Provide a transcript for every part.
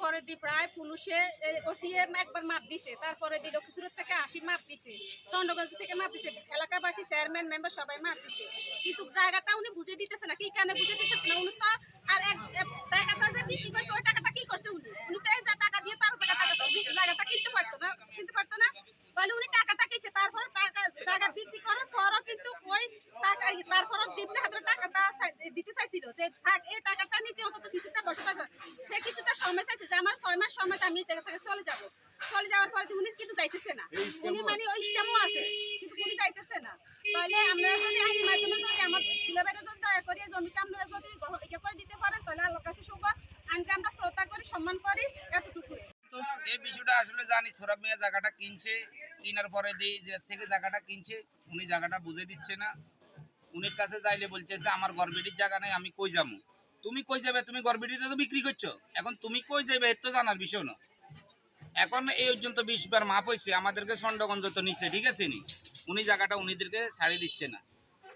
তারপরে দি প্রায় পুলিশে ওসিএ একবার মাপ দিছে। তারপরে দি লক্ষ্মীপুর থেকে আসি মাপ দিছে। চন্দ্রগঞ্জ থেকে মাপ দিছে। এলাকাবাসী, চেয়ারম্যান, মেম্বার সবাই মাপ দিছে। কিন্তু জায়গাটা উনি বুঝে দিতেছে না। কি কেন বুঝে দিতেছে না? উনি তো আর এক টাকাটা যে বিক্রি করছে, ওই টাকাটা কি করছে উনি? উনি তো এই যে টাকা দিয়ে তার জায়গাটা জায়গাটা কিনতে পারতো না কিনতে পারতো না তাহলে উনি টাকাটা কিনছে তারপর টাকা জায়গা বিক্রি করার পরও কিন্তু ওই টাকা তারপর দিবনে হাতে টাকাটা দিতে চাইছিল যে থাক এই টাকাটা নিতে অন্তত কিছুটা বসে থাকবে সে কিছুটা সময় চাইছে যে আমার ছয় মাস সময় আমি জায়গা থেকে চলে যাব। চলে যাওয়ার পরে উনি কিন্তু যাইতেছে না। উনি মানে ওই স্টেমও আছে কিন্তু উনি যাইতেছে না। তাহলে আমরা যদি আইনের মাধ্যমে যদি আমার ছেলেমেয়েরা যদি দয়া করে জমিটা আমরা যদি ইয়ে করে দিতে পারেন তাহলে আল্লাহর কাছে শুভ। আনকে আমরা শ্রদ্ধা করি সম্মান করি এতটুকুই। এই বিষয়টা আসলে জানি সোরাব মিয়া জায়গাটা কিনছে কেনার পরে দিই যে থেকে জায়গাটা কিনছে উনি জায়গাটা বুঝে দিচ্ছে না। উনির কাছে যাইলে বলতেছে, আমার গড়বেটির জায়গা নাই, আমি কই যাব? তুমি কই যাবে? তুমি গড়বেটিতে তো বিক্রি করছ। এখন তুমি কই যাবে, এর তো জানার বিষয় না। এখন এই পর্যন্ত বিশ বার মাপ হয়েছে আমাদেরকে চন্ডগঞ্জ তো নিচ্ছে ঠিক আছে নি? উনি জায়গাটা উনিদেরকে ছাড়ি দিচ্ছে না।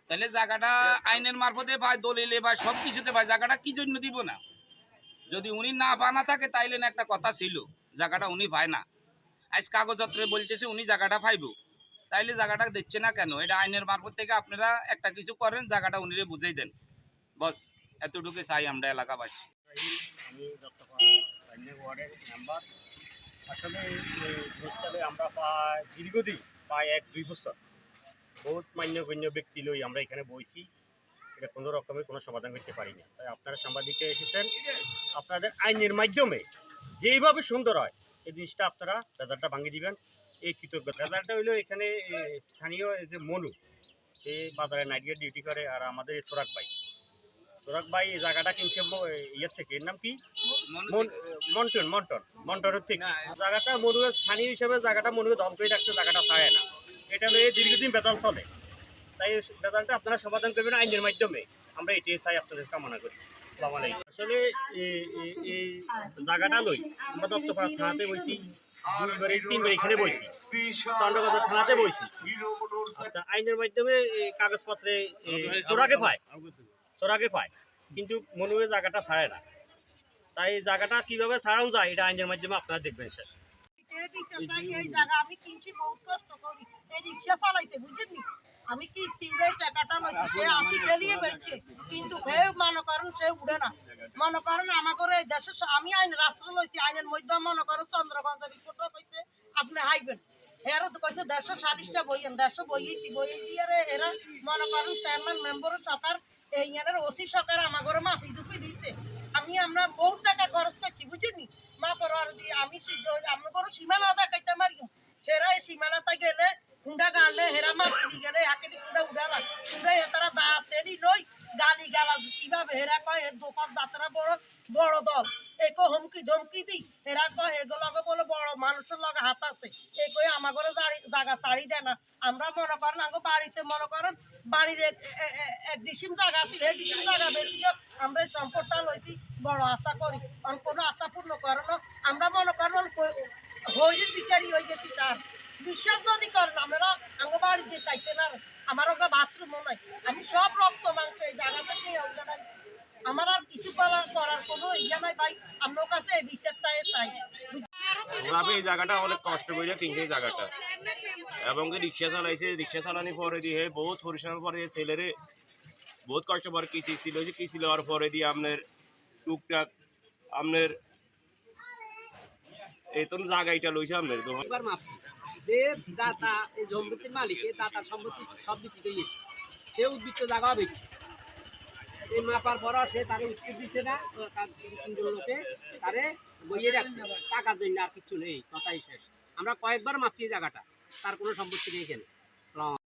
তাহলে জায়গাটা আইনের মারফতে বা দলিলে বা সব কিছুতে বা জায়গাটা কি জন্য দিব না? যদি উনি না বানা থাকে, তাইলে না একটা কথা ছিল, জায়গাটা উনি পায় না। আজ কাগজপত্রে বলতেছে, উনি জায়গাটা পাইব তাইলে জায়গাটা দিচ্ছে না কেন? এটা আইনের মারফত থেকে আপনারা একটা কিছু করেন, জায়গাটা উনিরে বুঝাই দেন। বস, এতটুকু চাই আমরা এলাকাবাসী। আমি ওয়ার্ডের আসলে আমরা প্রায় দীর্ঘদিন, প্রায় এক, দুই বছর বহুত মান্যগণ্য ব্যক্তি লই আমরা এখানে বইছি। এটা কোনো রকমের কোনো সমাধান করতে পারি না। তাই আপনারা সাংবাদিকে এসেছেন। আপনাদের আইনের মাধ্যমে যেইভাবে সুন্দর হয়, এই জিনিসটা আপনারা রেজাল্টটা ভাঙিয়ে দিবেন। এই কৃতজ্ঞতা। রেজাল্টটা হইল এখানে স্থানীয় এই যে মনু এই বাজারে নাইট গেট ডিউটি করে আর আমাদের এই সোরাক ভাই। সোরাক ভাই এই জায়গাটা কিনছে ইয়ের থেকে। এর নাম কি? মন- মন্টন মন্টন মন্টনের থেকে জায়গাটা মনুয়ের স্থানীয় হিসেবে জায়গাটা মনুয়ে দল করে রাখতে জায়গাটা ছাড়ে না। এটা হলো এই দীর্ঘদিন বেতাল চলে। তাই বেতালটা আপনারা সমাধান করবেন আইনের মাধ্যমে। আমরা এটাই চাই আপনাদের কামনা করি। আসসালামু আলাইকুম। আসলে এই- জায়গাটা লই আমরা দত্তপাড়া থানাতে বইছি দুইবারে তিনবার এখানে বইছি চন্দ্রগঞ্জ থানাতে বইছি আইনের মাধ্যমে কাগজপত্রে চোরাকে পায়। চোরাকে পায়। কিন্তু মনুয়ে জায়গাটা ছাড়ে না। তাই জায়গাটা কীভাবে ছাড়ানো যায় এটা আইনের মাধ্যমে আপনারা দেখবেন স্যার। আমি কিনছি বহুত কষ্ট করি। এই রিক্সা চালাইছে বুঝলেন নি? আমি কি স্টিমের টাকাটা লইছি সে আসি খেলিয়ে বেচছে কিন্তু সে মনে করেন, সে উড়ে না। মনে করেন, আমার করে এই দেশে আমি আইন রাষ্ট্র লইছি, আইনের মধ্যে মনে করেন, চন্দ্রগঞ্জের রিপোর্ট কইছে, আপনি হাইবেন। এরা তো কইছে দেড়শো সালিশটা বইয়েন দেড়শো বইয়েছি বইয়েছি। এরা এরা মনে করেন চেয়ারম্যান মেম্বার সরকার, এই এর ওসি সরকার ঘরে মাফি দুপি দিচ্ছে আমি, আমরা বহুত টাকা খরচ করছি বুঝিনি মা দিয়ে আমি আমরা ঘরে সীমানা দেখাইতে মারি। সেরা এই সীমানাতে গেলে হুন্ডা গানলে হেরা দি গেলে হাকে দি কুড়া উড়ালা কুড়া এতারা দা সেরি লই গালি গালা কীভাবে? হেরা কয়, এ দোপার যাত্রা বড় বড় দল। একো হুমকি ধমকি দি এরা কয় এগুলো বলে বড় মানুষের লগে হাত আছে। এই কই আমার ঘরে জায়গা ছাড়ি দেয় না। আমরা মনে করেন আগে বাড়িতে মনে করেন, বাড়ির এক- এ- এ- এক ডিসিম জায়গা ছিল এই ডিসিম জায়গা বেশিও আমরা এই সম্পদটা লইছি, বড় আশা করি। কোনো আশা পূর্ণ করে না। আমরা মনে করেন হইরির বিকারি হয়ে গেছি তার। বিশ্বাস যদি করেন আমরা আমার বাড়ি যে চাইতে না আমার ওকে বাথরুমও নাই আমি সব রক্ত মাংস এই জায়গা আমার আর কিছু করার করার কোনো ইয়ে নাই ভাই আপনার কাছে এই বিচারটাই চাই এই জায়গাটা অনেক কষ্ট করে কিনছে জায়গাটা এবং রিক্সা চালাইছে রিক্সা চালানি পরে দিয়ে বহুত পরিশ্রম পরে ছেলেরে বহুত কষ্ট পরে কৃষি ছিল যে কৃষি লওয়ার পরে দিয়ে আপনার টুকটাক আপনার এই তো জায়গাটা লইছে আপনার যে দাতা, এই সম্পত্তির মালিক, এই দাতার সম্পত্তি সব করে গেছে সে উদ্বৃত্ত জায়গা বেচছে এই মাপার পর সে তারে উত্তর দিচ্ছে না তার তিনজন লোকে তারে বইয়ে রাখছে। টাকার জন্য আর কিচ্ছু নেই, কথাই শেষ। আমরা কয়েকবার মাপছি জায়গাটা, তার কোনো সম্পত্তি নেই এখানে।